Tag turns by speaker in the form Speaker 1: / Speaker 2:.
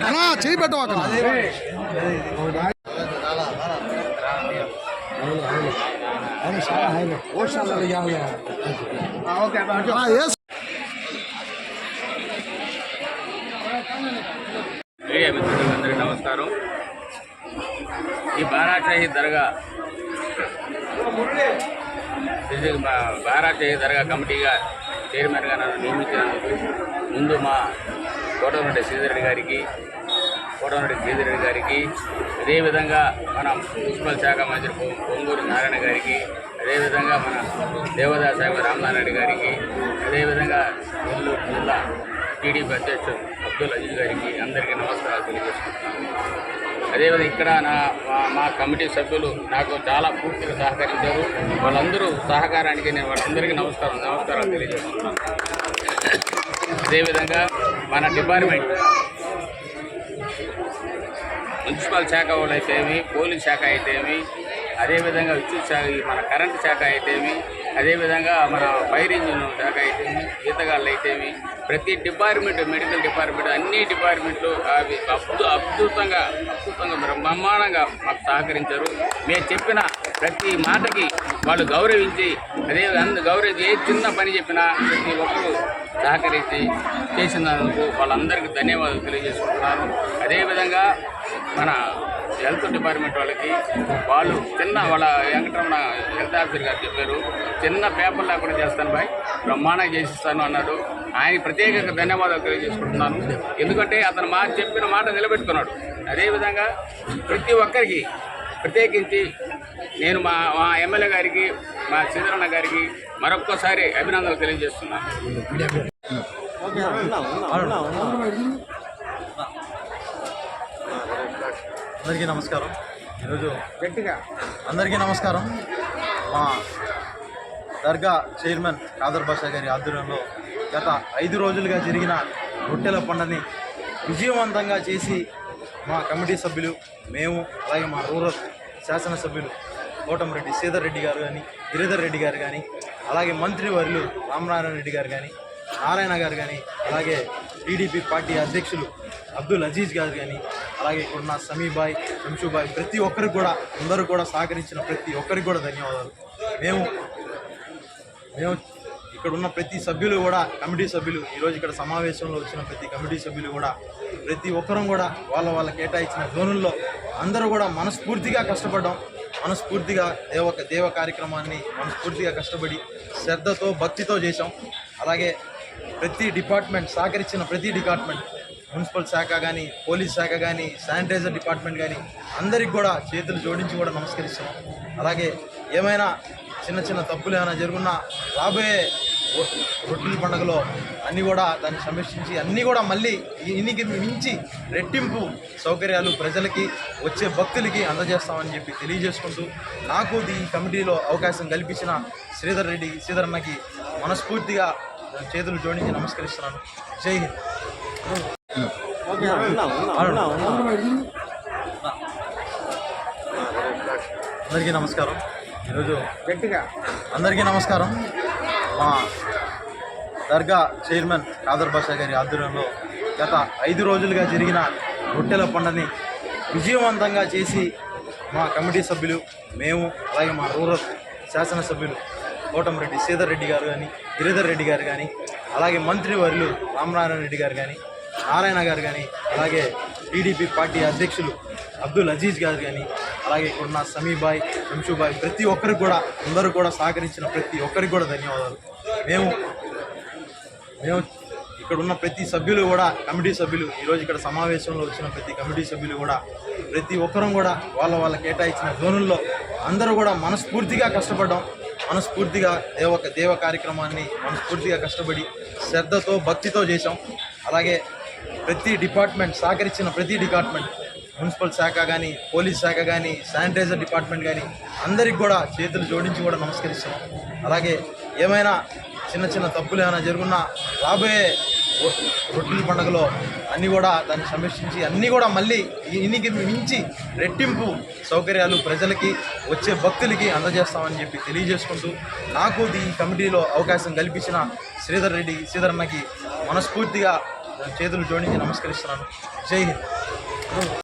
Speaker 1: అన్నా చేయి పెట్టవా అక్కడ
Speaker 2: మీడియా మిత్రులందరికీ నమస్కారం ఈ బారాషాహి దర్గా బారాషాహి దర్గా కమిటీగా చైర్మన్గా నన్ను నియమించినందుకు ముందు మా కోటమిరెడ్డి శ్రీధరెడ్డి గారికి కోటమిరెడ్డి శ్రీధరెడ్డి గారికి అదేవిధంగా మన మున్సిపల్ శాఖ మంత్రి పొంగూరు నారాయణ గారికి అదేవిధంగా మన దేవదాస్ సాహెబ్ రామనారాయణ గారికి అదేవిధంగా నెల్లూరు జిల్లా టీడీపీ అధ్యక్షుడు అబ్దుల్ అజీజ్ గారికి అందరికీ నమస్కారాలు తెలియజేసుకుంటున్నాను. అదేవిధంగా ఇక్కడ నా మా కమిటీ సభ్యులు నాకు చాలా పూర్తిగా సహకరించారు. వాళ్ళందరూ సహకారానికి నేను వాళ్ళందరికీ నమస్కారం నమస్కారాలు తెలియజేస్తున్నాను. అదేవిధంగా మన డిపార్ట్మెంట్ మున్సిపల్ శాఖ వాళ్ళు అయితేమి పోలీస్ శాఖ అయితేమి అదేవిధంగా విద్యుత్ శాఖ మన కరెంట్ శాఖ అయితేమి అదేవిధంగా మన ఫైర్ ఇంజిన్ శాఖ అయితేమి ఈతగాళ్ళు అయితేమి ప్రతి డిపార్ట్మెంట్ మెడికల్ డిపార్ట్మెంట్ అన్ని డిపార్ట్మెంట్లు అవి అద్భుత అద్భుతంగా అద్భుతంగా బ్రహ్మాండంగా మాకు సహకరించారు. మేము చెప్పిన ప్రతి మాటకి వాళ్ళు గౌరవించి అదే అందు గౌరవించి ఏ చిన్న పని చెప్పినా ప్రతి ఒక్కరూ సహకరించి చేసినందుకు వాళ్ళందరికీ ధన్యవాదాలు తెలియజేసుకుంటున్నాను. అదేవిధంగా మన హెల్త్ డిపార్ట్మెంట్ వాళ్ళకి వాళ్ళు చిన్న వాళ్ళ వెంకటరమణ హెల్త్ ఆఫీసర్ గారు చెప్పారు. చిన్న పేపర్ లేకుండా చేస్తాను బాయ్ బ్రహ్మాండంగా చేసిస్తాను అన్నాడు. ఆయన ప్రత్యేకంగా ధన్యవాదాలు తెలియజేసుకుంటున్నాను. ఎందుకంటే అతను మా చెప్పిన మాట నిలబెట్టుకున్నాడు. అదేవిధంగా ప్రతి ఒక్కరికి ప్రత్యేకించి నేను మా మా ఎమ్మెల్యే గారికి మా శ్రీధరణ గారికి మరొక్కసారి అభినందనలు తెలియజేస్తున్నాను.
Speaker 3: అందరికీ నమస్కారం. ఈరోజు గట్టిగా. అందరికీ నమస్కారం. మా దర్గా చైర్మన్ కాదర్ బాషా గారి ఆధ్వర్యంలో గత ఐదు రోజులుగా జరిగిన రొట్టెల పండుని విజయవంతంగా చేసి మా కమిటీ సభ్యులు మేము అలాగే మా రూరల్ శాసనసభ్యులు కోటమిరెడ్డి శ్రీధర్ రెడ్డి గారు కానీ గిరిధర్ రెడ్డి గారు కానీ అలాగే మంత్రి వర్యులు రామనారాయణ రెడ్డి గారు కానీ నారాయణ గారు కానీ అలాగే టీడీపీ పార్టీ అధ్యక్షులు అబ్దుల్ అజీజ్ గారు కానీ అలాగే ఇక్కడున్న సమీబాయ్ శంషుబాయ్ ప్రతి ఒక్కరికి కూడా అందరూ కూడా సహకరించిన ప్రతి ఒక్కరికి కూడా ధన్యవాదాలు. మేము మేము ఇక్కడ ఉన్న ప్రతి సభ్యులు కూడా కమిటీ సభ్యులు ఈరోజు ఇక్కడ సమావేశంలో వచ్చిన ప్రతి కమిటీ సభ్యులు కూడా ప్రతి ఒక్కరం కూడా వాళ్ళ వాళ్ళ కేటాయించిన జోనుల్లో అందరూ కూడా మనస్ఫూర్తిగా కష్టపడ్డాం. మనస్ఫూర్తిగా దేవ దేవ కార్యక్రమాన్ని మనస్ఫూర్తిగా కష్టపడి శ్రద్ధతో భక్తితో చేశాం. అలాగే ప్రతి డిపార్ట్మెంట్ సహకరించిన ప్రతి డిపార్ట్మెంట్ మున్సిపల్ శాఖ కానీ పోలీస్ శాఖ కానీ శానిటైజర్ డిపార్ట్మెంట్ కానీ అందరికి కూడా చేతులు జోడించి కూడా నమస్కరిస్తున్నాం. అలాగే ఏమైనా చిన్న చిన్న తప్పులు ఏమైనా జరుగున్నా రాబోయే రొట్టెల పండుగలో అన్నీ కూడా దాన్ని సమీక్షించి అన్నీ కూడా మళ్ళీ ఇన్నికి మించి రెట్టింపు సౌకర్యాలు ప్రజలకి వచ్చే భక్తులకి అందజేస్తామని చెప్పి తెలియజేసుకుంటూ నాకు ఈ కమిటీలో అవకాశం కల్పించిన శ్రీధర్ రెడ్డి శ్రీధర్ అన్నకి మనస్ఫూర్తిగా చేతులు జోడించి నమస్కరిస్తున్నాను. జై హింద్. అందరికీ నమస్కారం. ఈరోజు గట్టిగా. అందరికీ నమస్కారం. మా దర్గా చైర్మన్ కాదర్ బాషా గారి ఆధ్వర్యంలో గత ఐదు రోజులుగా జరిగిన రొట్టెల పండుని విజయవంతంగా చేసి మా కమిటీ సభ్యులు మేము అలాగే మా రూరల్ శాసనసభ్యులు కోటమిరెడ్డి శ్రీధర్ రెడ్డి గారు కానీ గిరిధర్ రెడ్డి గారు కానీ అలాగే మంత్రి వర్యులు రామనారాయణ రెడ్డి గారు కానీ నారాయణ గారు కానీ అలాగే టీడీపీ పార్టీ అధ్యక్షులు అబ్దుల్ అజీజ్ గారు కానీ అలాగే ఇక్కడున్న సమీబాయ్ శంషుబాయ్ ప్రతి ఒక్కరికి కూడా అందరూ కూడా సహకరించిన ప్రతి ఒక్కరికి కూడా ధన్యవాదాలు. మేము మేము ఇక్కడ ఉన్న ప్రతి సభ్యులు కూడా కమిటీ సభ్యులు ఈరోజు ఇక్కడ సమావేశంలో వచ్చిన ప్రతి కమిటీ సభ్యులు కూడా ప్రతి ఒక్కరం కూడా వాళ్ళ వాళ్ళ కేటాయించిన జోనుల్లో అందరూ కూడా మనస్ఫూర్తిగా కష్టపడ్డాం. మనస్ఫూర్తిగా దేవ దేవ కార్యక్రమాన్ని మనస్ఫూర్తిగా కష్టపడి శ్రద్ధతో భక్తితో చేశాం. అలాగే ప్రతి డిపార్ట్మెంట్ సహకరించిన ప్రతి డిపార్ట్మెంట్ మున్సిపల్ శాఖ కానీ పోలీస్ శాఖ కానీ శానిటైజర్ డిపార్ట్మెంట్ కానీ అందరికి కూడా చేతులు జోడించి కూడా నమస్కరిస్తున్నాం. అలాగే ఏమైనా చిన్న చిన్న తప్పులు ఏమైనా జరుగున్నా రాబోయే రొట్టెల పండుగలో అన్నీ కూడా దాన్ని సమీక్షించి అన్నీ కూడా మళ్ళీ ఇనికి మించి రెట్టింపు సౌకర్యాలు ప్రజలకి వచ్చే భక్తులకి అందజేస్తామని చెప్పి తెలియజేసుకుంటూ నాకు ఈ కమిటీలో అవకాశం కల్పించిన శ్రీధర్ రెడ్డి శ్రీధర్ అన్నకి మనస్ఫూర్తిగా చేతులు జోడించి నమస్కరిస్తున్నాను. జై హింద్.